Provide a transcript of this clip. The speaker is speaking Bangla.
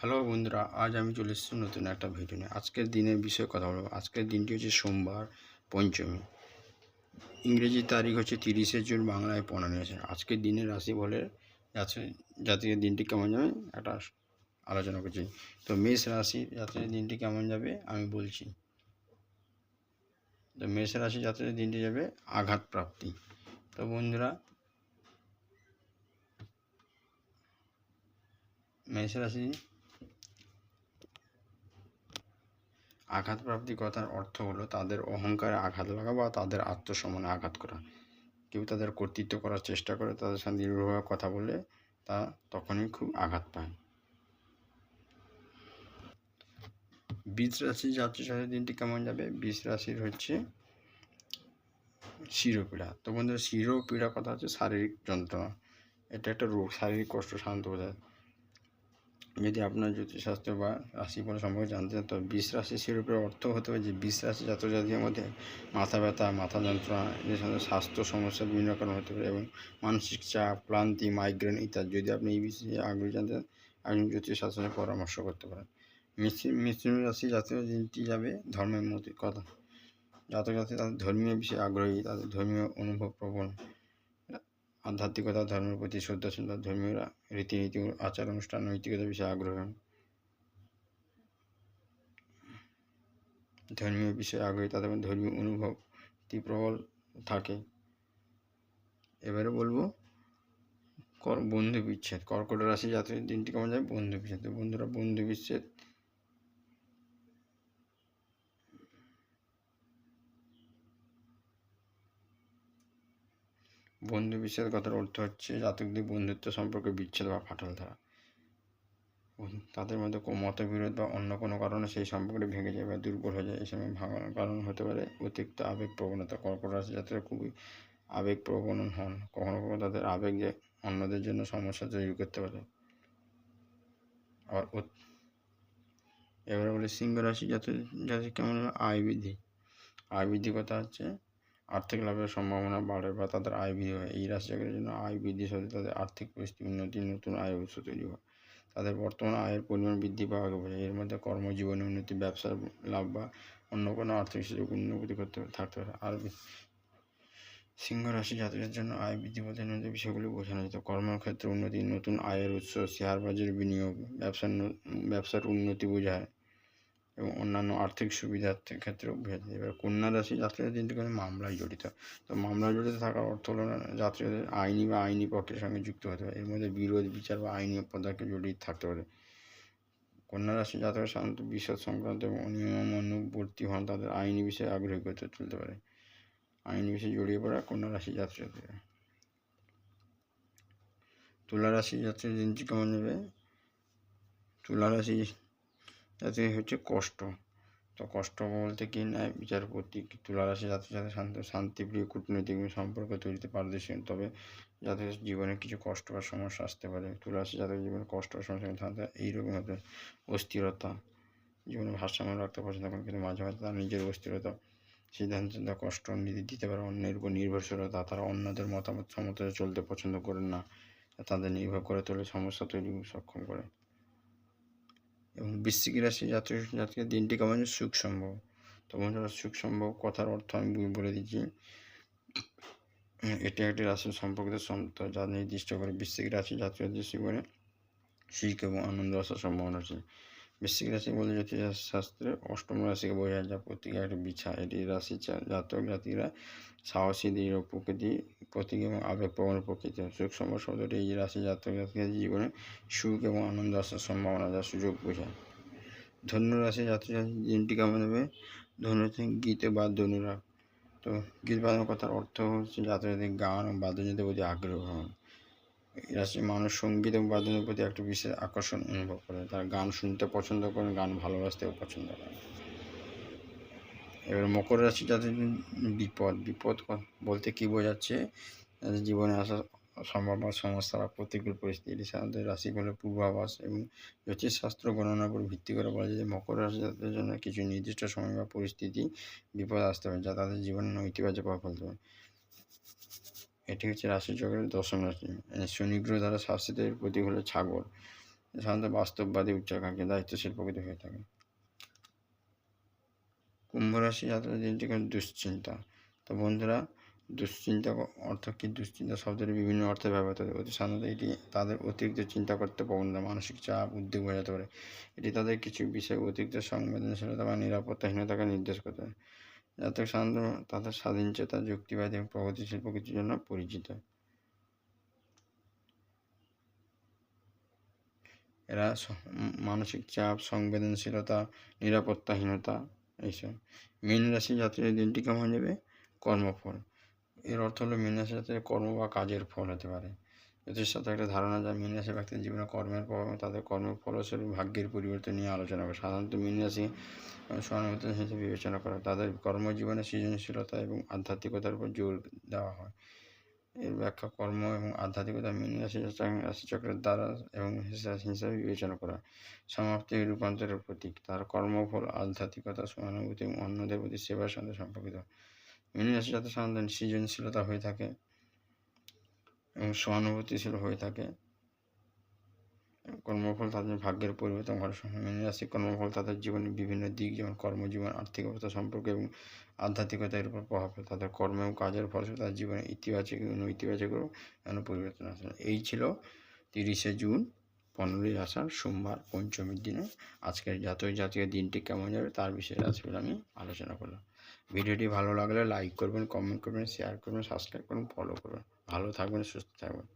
হ্যালো বন্ধুরা, আজ আমি চলে এসেছি নতুন একটা ভিডিও নিয়ে। আজকের দিনের বিষয়ে কথা বলব। আজকের দিনটি হচ্ছে সোমবার পঞ্চমী। ইংরেজি তারিখ হচ্ছে তিরিশে জুন, বাংলায় পনেরো আছে। আজকের দিনের রাশি বলে যাচ্ছে, জাতীয় দিনটি কেমন যাবে একটা আলোচনা করছি। তো মেষ রাশি জাতীয় দিনটি কেমন যাবে আমি বলছি। তো মেষ রাশি জাতীয় দিনটি যাবে আঘাত প্রাপ্তি। তো বন্ধুরা, মেষ রাশি আঘাতপ্রাপ্তি কথার অর্থ হলো তাদের অহংকারে আঘাত লাগা বা তাদের আত্মসম্মানে আঘাত করা। কেউ তাদের কর্তৃত্ব করার চেষ্টা করে, তাদের সাথে দৃঢ়ভাবে কথা বলে তা তখনই খুব আঘাত পায়। বীজ রাশি যাত্রী সাথে দিনটি কেমন যাবে? বীজ রাশির হচ্ছে শিরোপীড়া। তো বন্ধুরা শিরোপীড়া কথা হচ্ছে শারীরিক যন্ত্রণা। এটা একটা রোগ, শারীরিক কষ্ট শান্ত বোঝায় যদি আপনার জ্যোতিষশাস্ত্র বা রাশিফল সম্পর্কে জানতে চান তবে বিষ রাশি শিরোপের অর্থ হতে পারে যে বিষ রাশি জাতীয় মধ্যে মাথা ব্যথা, মাথা যন্ত্রণা এর সাথে স্বাস্থ্য সমস্যা বিভিন্ন কারণ হতে পারে এবং মানসিক চাপ, ক্লান্তি মাইগ্রেন ইত্যাদি। যদি আপনি এই বিষয়ে আগ্রহী জানতে চান একজন জ্যোতিষশাস্ত্রের পরামর্শ করতে পারেন। মিশ্র রাশি জাতীয় দিনটি যাবে ধর্মের মধ্যে। কথা। জাতক জাতি তাদের ধর্মীয় বিষয়ে আগ্রহী, তাদের ধর্মীয় অনুভব প্রবণ। আধ্যাত্মিকতা, ধর্মের প্রতি শ্রদ্ধাশীল ধর্মীয়রা রীতিনীতি, আচার, অনুষ্ঠান নৈতিকতা বিষয়ে আগ্রহ ধর্মীয় বিষয়ে আগ্রহী, তাদের ধর্মীয় অনুভব প্রবল থাকে। এবারে বলব, কর, বন্ধু বিচ্ছেদ, কর্কট রাশি জাতীয় দিনটি কেমন যায়? বন্ধু বিচ্ছেদ। বন্ধুরা, বন্ধু বিচ্ছেদ বন্ধু বিচ্ছেদ কথার অর্থ হচ্ছে, জাতকদের বন্ধুত্ব সম্পর্কে বিচ্ছেদ বা ফাটল ধরা। তাদের মধ্যে মতবিরোধ বা অন্য কোনো কারণে সেই সম্পর্কটি ভেঙে যায় বা দুর্বল হয়ে যায়, এই সময় ভাঙানোর কারণ হতে পারে অতিরিক্ত আবেগ প্রবণতা কর্কট রাশি যাত্রা খুবই আবেগ প্রবণ হন, কখনো কখনো তাদের আবেগ যে অন্যদের জন্য সমস্যা তৈরি করতে পারে। আবার এবারে বলি সিংহ রাশি যাতে যাতে কেমন আয় বৃদ্ধি। আয় বৃদ্ধি কথা হচ্ছে আর্থিক লাভের সম্ভাবনা বাড়ে বা তাদের আয় বৃদ্ধি হয়। এই রাশিচক্রের জন্য আয় বৃদ্ধির সাথে তাদের আর্থিক পরিস্থিতি উন্নতি নতুন আয় উৎস তৈরি হয়। তাদের বর্তমান আয়ের পরিমাণ বৃদ্ধি পাওয়াকে বোঝায়। এর মধ্যে কর্মজীবনে উন্নতি, ব্যবসার লাভ বা অন্য কোনো আর্থিক সুযোগ উন্নতি করতে থাকতে পারে। আর সিংহ রাশি জাতকের জন্য আয় বৃদ্ধি বলতে বিষয়গুলি বোঝানো যেত। কর্মক্ষেত্রে উন্নতি, নতুন আয়ের উৎস, শেয়ার বাজারের বিনিয়োগ, ব্যবসার ব্যবসার উন্নতি বোঝায়। এবং অন্যান্য আর্থিক সুবিধার ক্ষেত্রেও বোঝাতে এবার কন্যা রাশি যাত্রীদের দিনটি কোনো মামলায় জড়িত। তো মামলায় জড়িত থাকার অর্থ হলো যাত্রীদের আইনি বা আইনি পক্ষের সঙ্গে যুক্ত হতে পারে এর মধ্যে বিরোধ, বিচার বা আইনি পদার্থে জড়িত থাকতে পারে। কন্যা রাশি জাতকের সাধারণত বিশদ সংক্রান্ত এবং অনিয়মানুবর্তী হন। তাদের আইনি বিষয়ে আগ্রহী করতে তুলতে পারে। আইনি বিষয়ে জড়িয়ে পড়া কন্যা রাশি যাত্রীদের। তুলা রাশি যাত্রীর দিনটি কেমন যাবে তুলা রাশি যাতে হচ্ছে কষ্ট। তো কষ্ট বলতে কি ন্যায় বিচারপতি তুলারাশি যাদের সাথে শান্ত, শান্তিপ্রিয় কূটনৈতিক সম্পর্ক তৈরিতে পারদর্শী তবে যাদের জীবনে কিছু কষ্ট বা সমস্যা আসতে পারে। তুলারাশি যাদের জীবনে কষ্ট বা সমস্যা তাদের এইরকম হতে অস্থিরতা। জীবনে ভারসাম্য রাখতে পছন্দ করেন, কিন্তু মাঝে মাঝে তারা নিজের অস্থিরতা, সিদ্ধান্ত কষ্ট দিতে পারে। অন্যের উপর নির্ভরশীলতা, তারা অন্যদের মতামত সমতায় চলতে পছন্দ করেন না। তাদের নির্ভর করে তোলে সমস্যা তৈরি, সক্ষম করে। বৃশ্চিক রাশি জাতীয় জাতকের দিনটি কেমন সুখ সম্ভব। তো বন্ধুরা, সুখ সম্ভব কথার অর্থ আমি বলে দিচ্ছি। এটি একটি রাশির সম্পর্কিত যা নির্দিষ্ট করে বৃশ্চিক রাশি জাতীয় জীবনে সুখ এবং আনন্দ আসার সম্ভাবনা আছে বৃশ্চিক রাশি বলে জ্যোতিষ শাস্ত্রে অষ্টম রাশিকে বোঝায়, যা প্রতীক একটি বিছা এটি রাশি জাতক জাতিরা সাহসী, দৃঢ় প্রকৃতি, প্রতীক এবং আবেগপ্রবণ প্রকৃতি। সুখ সম্ভব শব্দটি এই রাশি জাতক জাতিকার জীবনে সুখ এবং আনন্দ আসার সম্ভাবনা, যা সুযোগ বোঝায়। ধনু রাশি যাত্রী দিনটি কেমন হবে ধনু গীতে বা ধনুরা তো গীত বাজানোর কথার অর্থ হচ্ছে যাত্রীদের গান ও বাদ্যযন্ত্রের প্রতি আগ্রহ। রাশির মানুষ সংগীত এবং বাদ্যযন্ত্রের প্রতি একটা বিশেষ আকর্ষণ অনুভব করে। তারা গান শুনতে পছন্দ করেন গান ভালোবাসতেও পছন্দ করেন এবার মকর রাশি যাদের বিপদ বিপদ বলতে কী বোঝাচ্ছে? তাদের জীবনে আসা সম্ভাবনা সমস্যা বা প্রতিকূল পরিস্থিতি। এটি সাধারণত রাশিফলের পূর্বাভাস এবং জ্যোতিষশাস্ত্র গণনার উপর ভিত্তি করে বলা যায় যে, মকর রাশি যাদের জন্য কিছু নির্দিষ্ট সময় বা পরিস্থিতি বিপদ আসতে পারে, যা তাদের জীবনে নৈতিবাচক প্রভাব ফেলতে পারে। এটি হচ্ছে রাশি রাশিচক্রের দশম রাশি শনিগ্রহ দ্বারা শাসিতের প্রতীক হলো ছাগল সাধারণত বাস্তববাদী উচ্চাকাঙ্ক্ষী দায়িত্বশীল প্রকৃতি হয়ে থাকে। কুম্ভ রাশি জাতকের দিনটি কোনো দুশ্চিন্তা? তো বন্ধুরা, দুশ্চিন্তা অর্থ কি? দুশ্চিন্তা শব্দটি বিভিন্ন অর্থে ব্যবহৃত হয় অতি সাধারণত এটি তাদের অতিরিক্ত চিন্তা করতে প্রবণতা মানসিক চাপ, উদ্বেগ বোঝাতে পারে। এটি তাদের কিছু বিষয়ে অতিরিক্ত সংবেদনশীলতা বা নিরাপত্তাহীনতাকে নির্দেশ করতে পারে। জাতক সাধারণত তাদের স্বাধীনচেতা, যুক্তিবাদী এবং প্রগতিশীল প্রকৃতির জন্য পরিচিত। এরা মানসিক চাপ, সংবেদনশীলতা, নিরাপত্তাহীনতা, এইসব। মীন রাশি জাতীয় দিনটি কেমন যাবে? কর্মফল। এর অর্থ হলো মীন রাশি জাতীয় কর্ম বা কাজের ফল হতে পারে। সাথে একটা ধারণা যায় মীন রাশি ব্যক্তির জীবনে কর্মের প্রভাব তাদের কর্মের ফলস্বরূপ ভাগ্যের পরিবর্তন নিয়ে আলোচনা করে। সাধারণত মীন রাশি সহানুভূতি হিসেবে বিবেচনা করা। তাদের কর্মজীবনে সৃজনশীলতা এবং আধ্যাত্মিকতার উপর জোর দেওয়া হয়। এর ব্যাখ্যা কর্ম এবং আধ্যাত্মিকতা মীন রাশি চক্র- রাশিচক্রের দ্বারা এবং হিসা- হিসাবে বিবেচনা করা। সমাপ্তি রূপান্তরের প্রতীক। তার কর্মফল আধ্যাত্মিকতা, সহানুভূতি এবং অন্যদের প্রতি সেবার সাথে সম্পর্কিত। মীন রাশি যাতে সাধারণত সৃজনশীলতা হয়ে থাকে। এবং সহানুভূতিশীল হয়ে থাকে। কর্মফল তাদের ভাগ্যের পরিবর্তন ঘটার সময় মীন রাশি কর্মফল তাদের জীবনের বিভিন্ন দিক যেমন কর্মজীবন আর্থিক অবস্থা সম্পর্কে এবং আধ্যাত্মিকতার উপর প্রভাব ফেলে। তাদের কর্ম এবং কাজের ফলস্বরূপ তাদের জীবনে ইতিবাচক এবং ইতিবাচক যেন পরিবর্তন আসে। এই ছিল তিরিশে জুন, পনেরোই আষাঢ়, সোমবার, পঞ্চমীর দিনে। আজকের জাতীয় জাতীয় দিনটি কেমন যাবে তার বিষয়ে আজকে আমি আলোচনা করলাম। ভিডিওটি ভালো লাগলে লাইক করবেন কমেন্ট করবেন শেয়ার করবেন সাবস্ক্রাইব করবেন ফলো করবেন ভালো থাকবেন, সুস্থ থাকবেন।